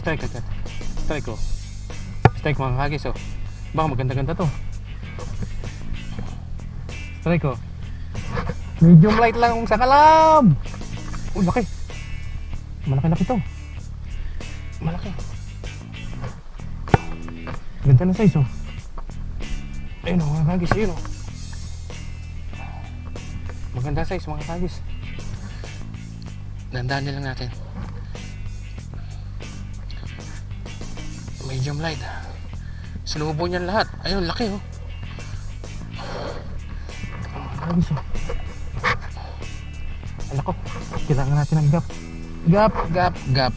Strike agad. Strike ko. Strike mga kagis oh. Baka maganda-ganda to. Strike ko. Medium light lang sa kalab. Uy, laki. Malaki-laki to. Malaki. Ganda ng size oh. Ayun oh, mga kagis. Ayun oh. Maganda size mga kagis. Dandaan lang natin. Medium light. Sinubo niyan lahat. Ayun, laki oh. Kagis oh. Alam ko, kailangan natin ng gap. Gap, gap, gap.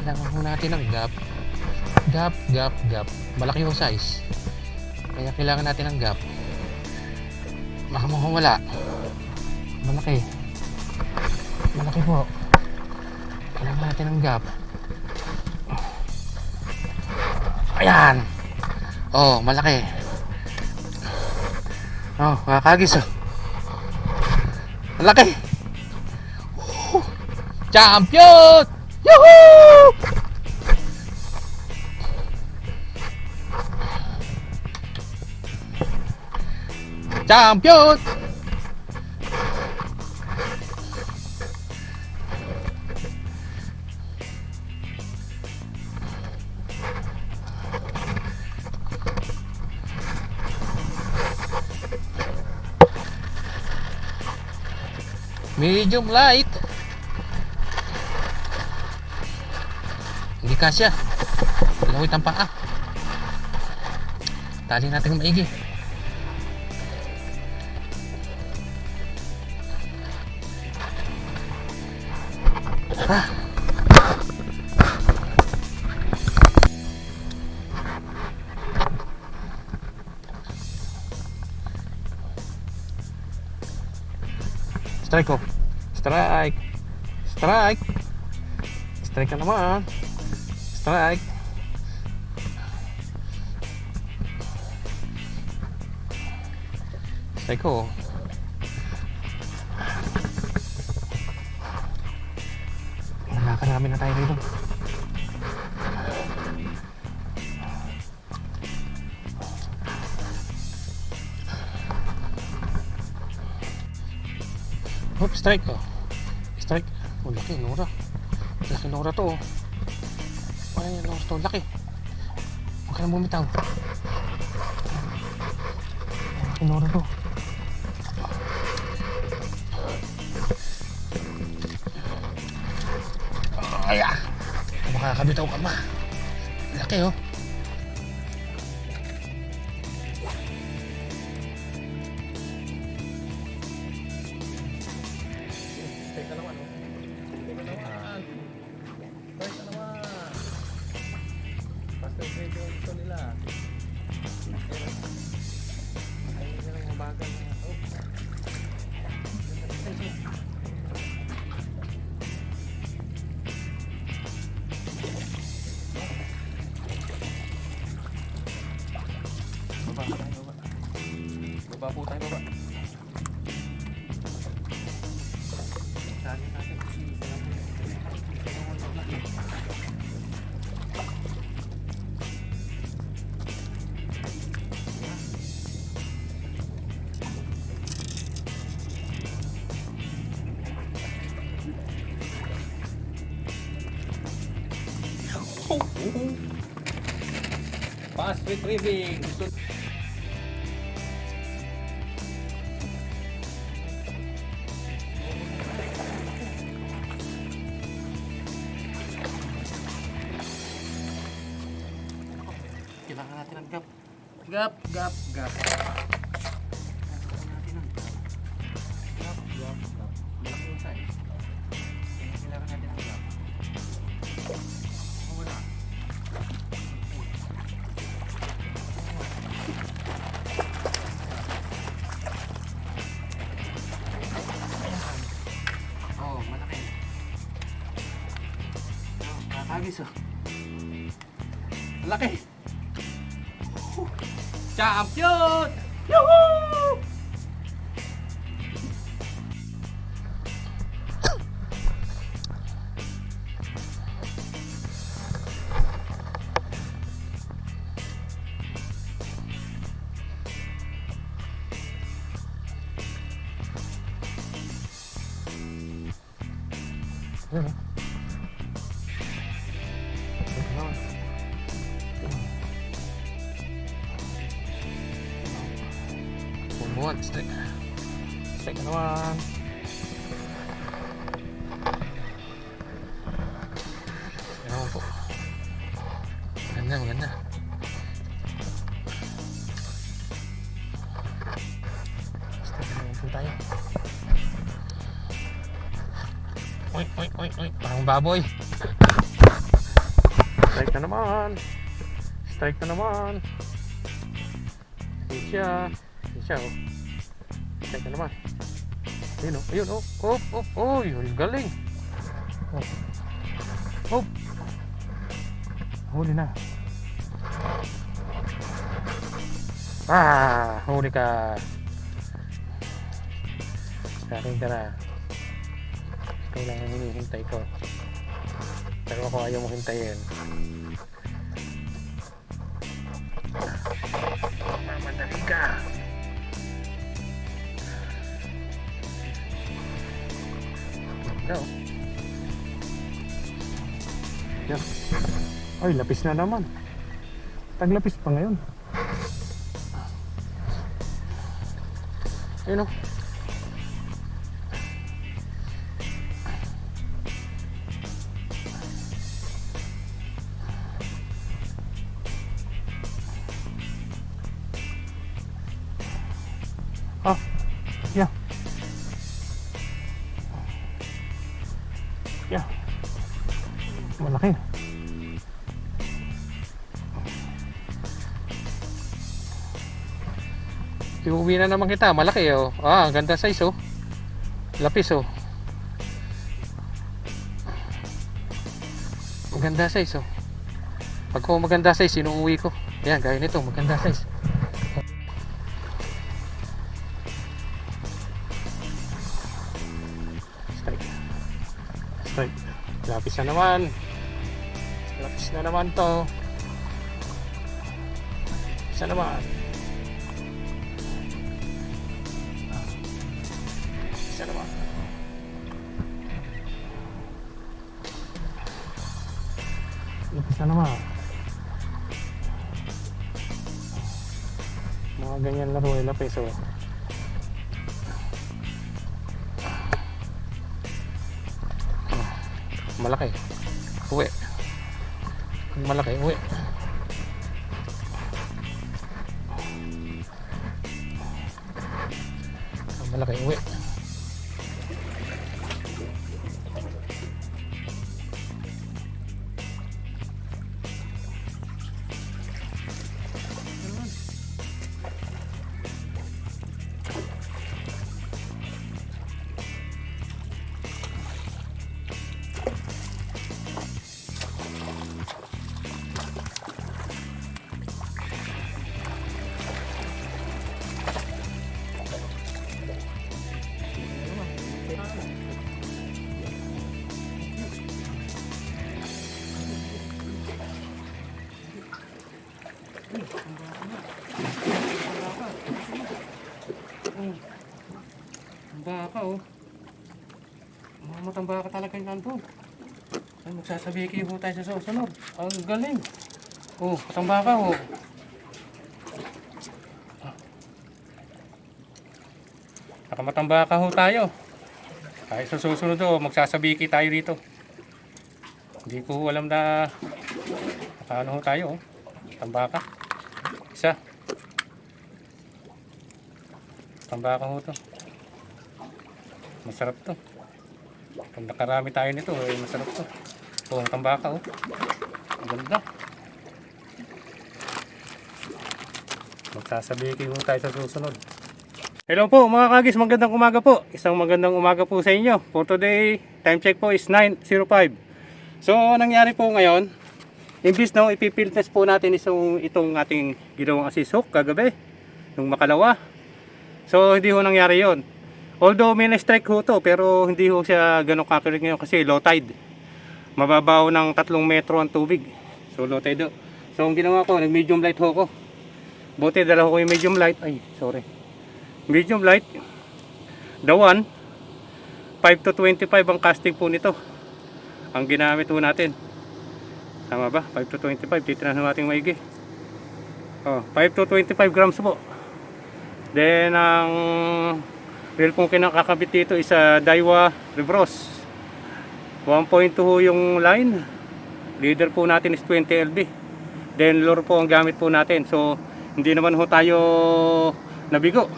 Kailangan mo natin ng gap. Gap, gap, gap. Malaki yung size. Kaya kailangan natin ng gap. Baka mukhang wala. Malaki. Malaki po. Kailangan natin ng gap. Ayan. Oh, malaki. Oh, kakagis oh. Malaki. Woo! Champion! Yahoo! Champion! Medium light. Hindi kasya. Lawit ang paa. Tali natin maigi. Ah. Strike ko. Strike. Strike. Strike ka naman. Strike. Strike ko. Nakakarami na tayo rito. Hop, strike ko. Strike. Oh, laki, Nora. Laki Nora to. oh. Ano yan, Nora to? Laki. Huwag ka na bumitaw. Laki Nora to. Ay, ah. Makakabitaw ka pa. Laki, oh. Teka naman, oh. Teka naman. Teka naman. Pastor grade yung ito nila. Ayun na lang mabagal na. Oh. Baba baba. Baba po tayo, baba. Fast with living. Gap. Oh, wala. Ayan. Oh, malaki. Oh. Laki! Champion! Yuhuu! Strike na naman. Yan naman po. Maganda, maganda. Strike na po tayo. Oy, oy, oy, oy. Parang baboy. Strike na naman. Strike na naman. Ayun siya. Siya, oh. Na naman. Ayun, oh. Ayun, oh. Oh, oh, oh. Yun, galing. Oh. Oh. Huli na. Ah, huli ka. Akin ka na. Ikaw lang ang hinihintay ko. Pero ako ayaw mo hintayin. Mamadali ka. No. Yan. Ay, lapis na naman. Taglapis pa ngayon. Ayun o. Iuwi na naman kita. Malaki oh. Ah, ang ganda size oh. Lapis oh. Maganda size oh. Pag ko maganda size, inuuwi ko. Yan, gaya nito, maganda size. Strike. Strike. Lapis na naman. Lapis na naman to. Isa naman. Naman. Lapis na naman. Mga ganyan laro ay lapis oh. malaki uwi Kung malaki uwi malaki uwi baka oh. Mga matang baka talaga yung nandun. Ay, magsasabi kayo ho tayo sa susunod. Ang galing. Oh, matang baka oh. Nakamatang baka ho tayo. Kahit sa susunod oh, magsasabiki tayo dito. Hindi ko alam na paano ho tayo oh. Tambaka. Isa. Tambaka ho to. Masarap to. Pag nakarami tayo nito, eh, masarap to. Ang tambaka oh. Ang ganda. Magsasabiki ho tayo sa susunod. Hello po mga kagis, magandang umaga po. Isang magandang umaga po sa inyo. For today, time check po is 9.05. So, nangyari po ngayon, imbis na ipipil test po natin isang, itong ating ginawang assist hook kagabi, nung makalawa. So, hindi ho nangyari yon. Although may na-strike ho to, pero hindi ho siya ganun kakilig ngayon kasi low tide. Mababaw ng 3 metro ang tubig. So, low tide ho. So, ang ginawa ko, nag-medium light ho ko. Buti dala ko yung medium light. Ay, sorry medium light the one 5 to 25 ang casting po nito ang ginamit po natin. Tama ba? 5 to 25. Titinan natin maigi. Oh, 5 to 25 grams po. Then, ang reel pong kinakakabit dito is a Daiwa Rebros. 1.2 ho yung line. Leader po natin is 20 LB. Then, lure po ang gamit po natin. So, hindi naman ho tayo nabigo.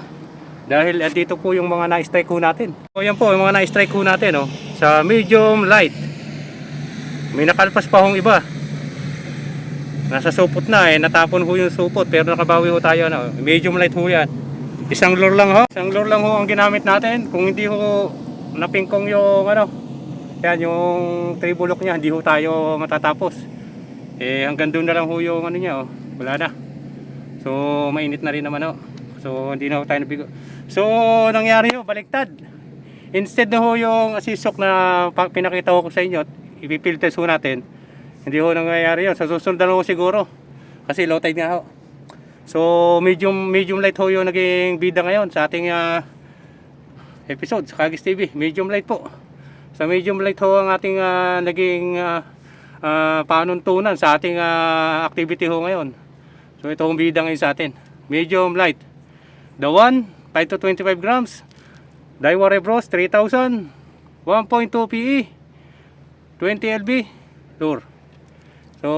Dahil eh, dito po yung mga na-strike ho natin. So, yan po, yung mga na-strike ho natin. Oh, sa medium light. May nakalpas pa hong iba. Nasa supot na eh, natapon ho yung supot pero nakabawi ho tayo na. Medium light ho yan. Isang lure lang ho. Isang lure lang ho ang ginamit natin. Kung hindi ho napingkong yung ano, yan yung tribulok niya, hindi ho tayo matatapos. Eh hanggang doon na lang ho yung ano niya oh. Wala na. So mainit na rin naman ho. So hindi na ho tayo nabigo. So nangyari ho, baliktad. Instead na ho yung asisok na pinakita ko sa inyo, ipipilters ho natin. Hindi ho nangyayari yun. Sa susunod na siguro. Kasi low tide nga ho. So medium medium light ho yung naging bida ngayon sa ating ah, episode sa Kagis TV. Medium light po. Sa medium light ho ang ating ah, naging ah, ah, panuntunan sa ating ah, activity ho ngayon. So ito ang bida ngayon sa atin. Medium light. The one, 5 to 25 grams. Daiwa Rebros, 3,000. 1.2 PE. 20 LB. Lure. So,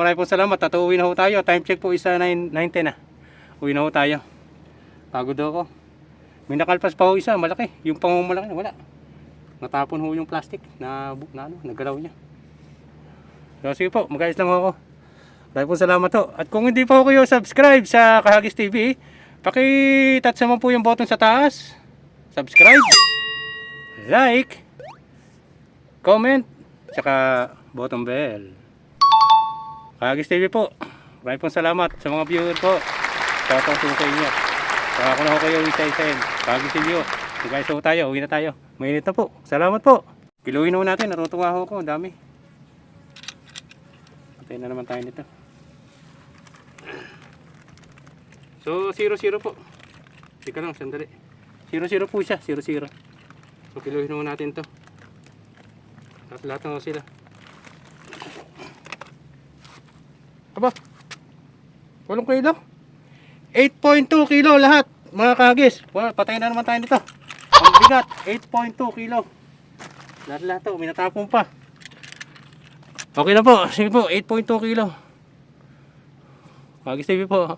maraming po salamat. At uwi na ho tayo. Time check po isa 9, 9.10 na. Uwi na ho tayo. Pagod ako. May nakalpas pa ho isa. Malaki. Yung pang malaki. Wala. Natapon ho yung plastic na, na ano, nagalaw niya. So, sige po. Mag-ayos lang ho ako. Maraming po salamat ho. At kung hindi pa ho kayo subscribe sa Kahagis TV, paki-touch naman po yung button sa taas. Subscribe. Like. Comment. Tsaka bottom bell. Kagis TV po. Maraming pong salamat sa mga viewer po. Shoutout po sa inyo. Saka ako na ho kayo isa-isahin. Kagis TV po. Guys, ho tayo. Uwi na tayo. Mainit na po. Salamat po. Kiluhin ho natin. Natutuwa ho ko. Ang dami. Patay na naman tayo nito. So, 0-0 po. Teka lang, sandali. 0-0 po siya. 0-0. So, kiluhin ho natin to. Tapos lahat na sila. Aba, walang kilo. 8.2 kilo lahat, mga kagis. Patay na naman tayo nito. Ang bigat, 8.2 kilo. Lahat lahat to, minatapon pa. Okay na po, sige po, 8.2 kilo. Kagis TV po.